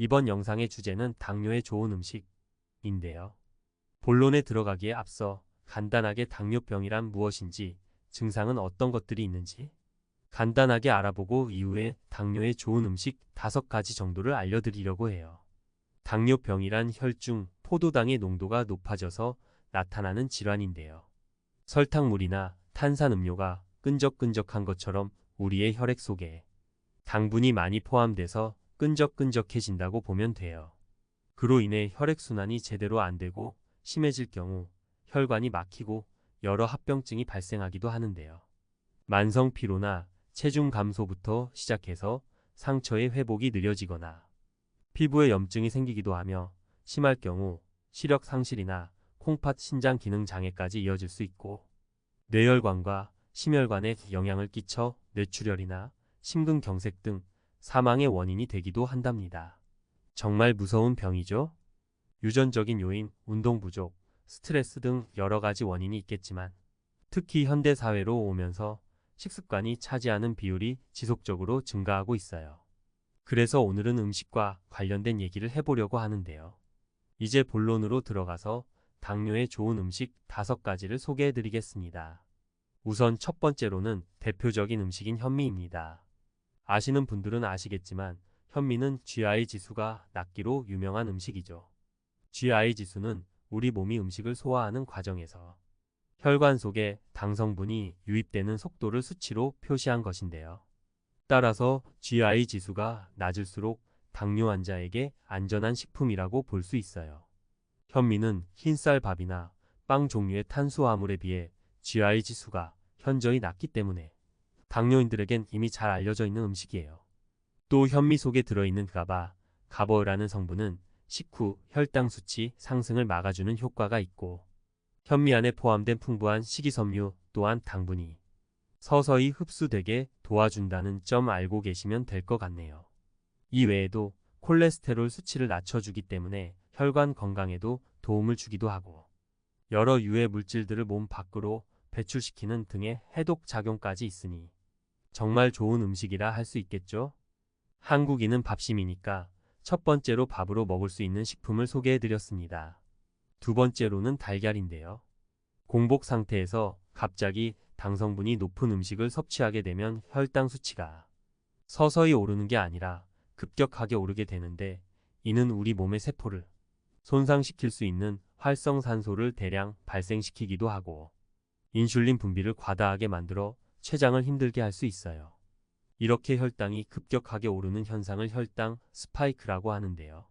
이번 영상의 주제는 당뇨에 좋은 음식인데요. 본론에 들어가기에 앞서 간단하게 당뇨병이란 무엇인지, 증상은 어떤 것들이 있는지 간단하게 알아보고 이후에 당뇨에 좋은 음식 5가지 정도를 알려드리려고 해요. 당뇨병이란 혈중 포도당의 농도가 높아져서 나타나는 질환인데요. 설탕물이나 탄산음료가 끈적끈적한 것처럼 우리의 혈액 속에 당분이 많이 포함돼서 끈적끈적해진다고 보면 돼요. 그로 인해 혈액순환이 제대로 안 되고 심해질 경우 혈관이 막히고 여러 합병증이 발생하기도 하는데요. 만성 피로나 체중 감소부터 시작해서 상처의 회복이 느려지거나 피부에 염증이 생기기도 하며 심할 경우 시력 상실이나 콩팥 신장 기능 장애까지 이어질 수 있고 뇌혈관과 심혈관에 영향을 끼쳐 뇌출혈이나 심근경색 등 사망의 원인이 되기도 한답니다. 정말 무서운 병이죠? 유전적인 요인, 운동 부족, 스트레스 등 여러 가지 원인이 있겠지만 특히 현대 사회로 오면서 식습관이 차지하는 비율이 지속적으로 증가하고 있어요. 그래서 오늘은 음식과 관련된 얘기를 해보려고 하는데요. 이제 본론으로 들어가서 당뇨에 좋은 음식 5가지를 소개해 드리겠습니다. 우선 첫 번째로는 대표적인 음식인 현미입니다. 아시는 분들은 아시겠지만 현미는 GI 지수가 낮기로 유명한 음식이죠. GI 지수는 우리 몸이 음식을 소화하는 과정에서 혈관 속에 당 성분이 유입되는 속도를 수치로 표시한 것인데요. 따라서 GI 지수가 낮을수록 당뇨 환자에게 안전한 식품이라고 볼 수 있어요. 현미는 흰쌀밥이나 빵 종류의 탄수화물에 비해 GI 지수가 현저히 낮기 때문에 당뇨인들에겐 이미 잘 알려져 있는 음식이에요. 또 현미 속에 들어있는 가바, 가버라는 성분은 식후 혈당 수치 상승을 막아주는 효과가 있고 현미 안에 포함된 풍부한 식이섬유 또한 당분이 서서히 흡수되게 도와준다는 점 알고 계시면 될 것 같네요. 이 외에도 콜레스테롤 수치를 낮춰주기 때문에 혈관 건강에도 도움을 주기도 하고 여러 유해 물질들을 몸 밖으로 배출시키는 등의 해독 작용까지 있으니 정말 좋은 음식이라 할 수 있겠죠? 한국인은 밥심이니까 첫 번째로 밥으로 먹을 수 있는 식품을 소개해 드렸습니다. 두 번째로는 달걀인데요. 공복 상태에서 갑자기 당성분이 높은 음식을 섭취하게 되면 혈당 수치가 서서히 오르는 게 아니라 급격하게 오르게 되는데 이는 우리 몸의 세포를 손상시킬 수 있는 활성산소를 대량 발생시키기도 하고 인슐린 분비를 과다하게 만들어 췌장을 힘들게 할 수 있어요. 이렇게 혈당이 급격하게 오르는 현상을 혈당 스파이크라고 하는데요.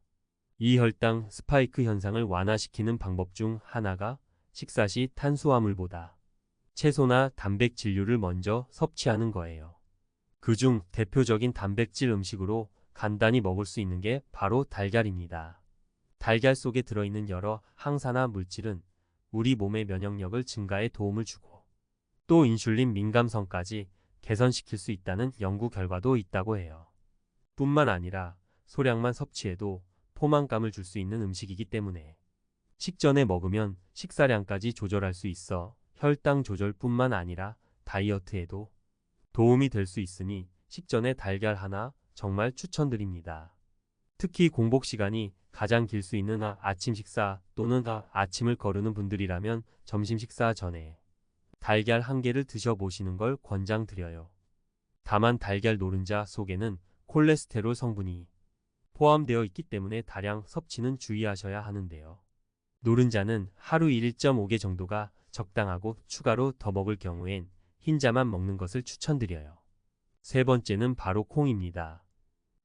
이 혈당 스파이크 현상을 완화시키는 방법 중 하나가 식사 시 탄수화물보다 채소나 단백질류를 먼저 섭취하는 거예요. 그중 대표적인 단백질 음식으로 간단히 먹을 수 있는 게 바로 달걀입니다. 달걀 속에 들어있는 여러 항산화 물질은 우리 몸의 면역력을 증가에 도움을 주고 또 인슐린 민감성까지 개선시킬 수 있다는 연구 결과도 있다고 해요. 뿐만 아니라 소량만 섭취해도 포만감을 줄 수 있는 음식이기 때문에 식전에 먹으면 식사량까지 조절할 수 있어 혈당 조절뿐만 아니라 다이어트에도 도움이 될 수 있으니 식전에 달걀 하나 정말 추천드립니다. 특히 공복 시간이 가장 길 수 있는 아침 식사 또는 아침을 거르는 분들이라면 점심 식사 전에 달걀 한 개를 드셔보시는 걸 권장드려요. 다만 달걀 노른자 속에는 콜레스테롤 성분이 포함되어 있기 때문에 다량 섭취는 주의하셔야 하는데요. 노른자는 하루 1.5개 정도가 적당하고 추가로 더 먹을 경우엔 흰자만 먹는 것을 추천드려요. 세 번째는 바로 콩입니다.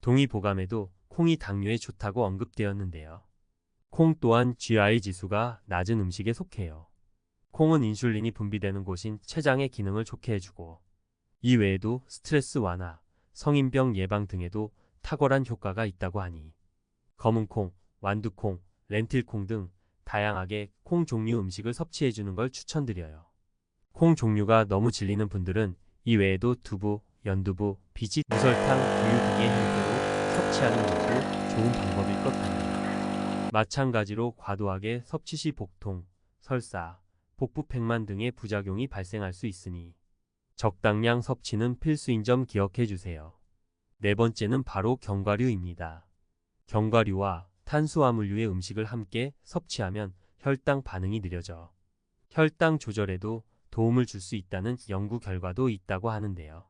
동의 보감에도 콩이 당뇨에 좋다고 언급되었는데요. 콩 또한 GI 지수가 낮은 음식에 속해요. 콩은 인슐린이 분비되는 곳인 췌장의 기능을 좋게 해주고 이 외에도 스트레스 완화, 성인병 예방 등에도 탁월한 효과가 있다고 하니 검은콩, 완두콩, 렌틸콩 등 다양하게 콩 종류 음식을 섭취해주는 걸 추천드려요. 콩 종류가 너무 질리는 분들은 이 외에도 두부, 연두부, 비지, 무설탕, 우유 등의 형태로 섭취하는 것도 좋은 방법일 것 같아요. 마찬가지로 과도하게 섭취 시 복통, 설사, 복부 팽만 등의 부작용이 발생할 수 있으니 적당량 섭취는 필수인 점 기억해 주세요. 네 번째는 바로 견과류입니다. 견과류와 탄수화물류의 음식을 함께 섭취하면 혈당 반응이 느려져 혈당 조절에도 도움을 줄 수 있다는 연구 결과도 있다고 하는데요.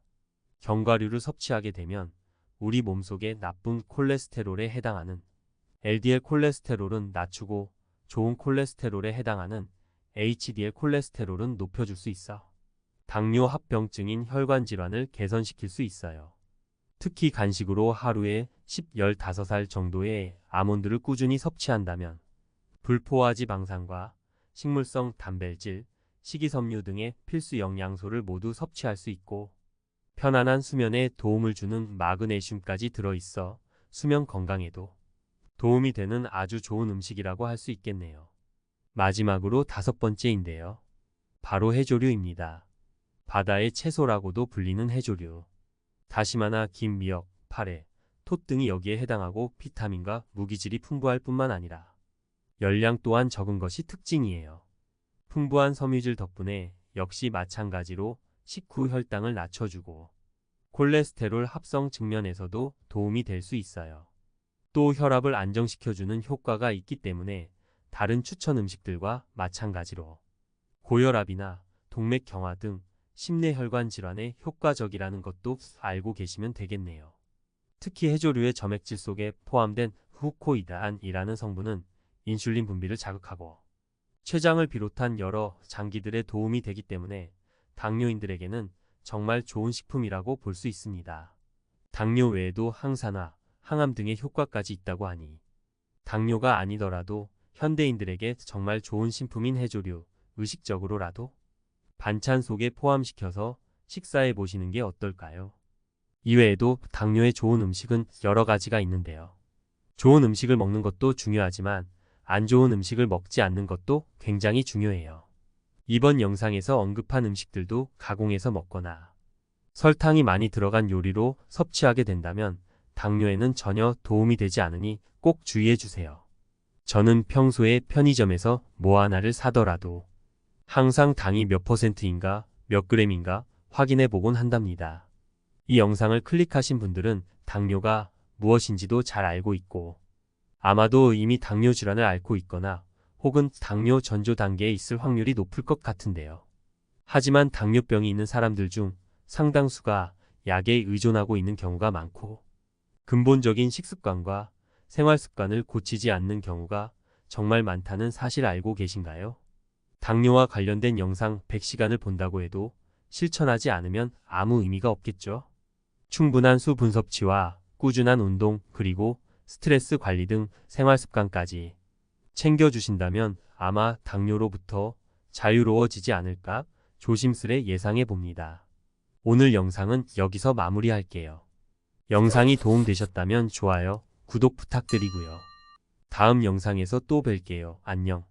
견과류를 섭취하게 되면 우리 몸속의 나쁜 콜레스테롤에 해당하는 LDL 콜레스테롤은 낮추고 좋은 콜레스테롤에 해당하는 HDL 콜레스테롤은 높여줄 수 있어 당뇨 합병증인 혈관 질환을 개선시킬 수 있어요. 특히 간식으로 하루에 10, 15살 정도의 아몬드를 꾸준히 섭취한다면 불포화 지 방산과 식물성 단백질, 식이섬유 등의 필수 영양소를 모두 섭취할 수 있고 편안한 수면에 도움을 주는 마그네슘까지 들어있어 수면 건강에도 도움이 되는 아주 좋은 음식이라고 할 수 있겠네요. 마지막으로 다섯 번째인데요. 바로 해조류입니다. 바다의 채소라고도 불리는 해조류. 다시마나 김, 미역, 파래, 톳 등이 여기에 해당하고 비타민과 무기질이 풍부할 뿐만 아니라 열량 또한 적은 것이 특징이에요. 풍부한 섬유질 덕분에 역시 마찬가지로 식후 혈당을 낮춰주고 콜레스테롤 합성 측면에서도 도움이 될 수 있어요. 또 혈압을 안정시켜주는 효과가 있기 때문에 다른 추천 음식들과 마찬가지로 고혈압이나 동맥경화 등 심내혈관 질환에 효과적이라는 것도 알고 계시면 되겠네요. 특히 해조류의 점액질 속에 포함된 후코이드안이라는 성분은 인슐린 분비를 자극하고 췌장을 비롯한 여러 장기들에 도움이 되기 때문에 당뇨인들에게는 정말 좋은 식품이라고 볼 수 있습니다. 당뇨 외에도 항산화, 항암 등의 효과까지 있다고 하니 당뇨가 아니더라도 현대인들에게 정말 좋은 식품인 해조류, 의식적으로라도 반찬 속에 포함시켜서 식사해 보시는 게 어떨까요? 이외에도 당뇨에 좋은 음식은 여러 가지가 있는데요. 좋은 음식을 먹는 것도 중요하지만 안 좋은 음식을 먹지 않는 것도 굉장히 중요해요. 이번 영상에서 언급한 음식들도 가공해서 먹거나 설탕이 많이 들어간 요리로 섭취하게 된다면 당뇨에는 전혀 도움이 되지 않으니 꼭 주의해 주세요. 저는 평소에 편의점에서 뭐 하나를 사더라도 항상 당이 몇 퍼센트인가 몇 그램인가 확인해 보곤 한답니다. 이 영상을 클릭하신 분들은 당뇨가 무엇인지도 잘 알고 있고 아마도 이미 당뇨 질환을 앓고 있거나 혹은 당뇨 전조 단계에 있을 확률이 높을 것 같은데요. 하지만 당뇨병이 있는 사람들 중 상당수가 약에 의존하고 있는 경우가 많고 근본적인 식습관과 생활 습관을 고치지 않는 경우가 정말 많다는 사실 알고 계신가요? 당뇨와 관련된 영상 100시간을 본다고 해도 실천하지 않으면 아무 의미가 없겠죠. 충분한 수 분 섭취와 꾸준한 운동 그리고 스트레스 관리 등 생활 습관까지 챙겨주신다면 아마 당뇨로부터 자유로워지지 않을까 조심스레 예상해 봅니다. 오늘 영상은 여기서 마무리할게요. 영상이 도움되셨다면 좋아요, 구독 부탁드리고요. 다음 영상에서 또 뵐게요. 안녕.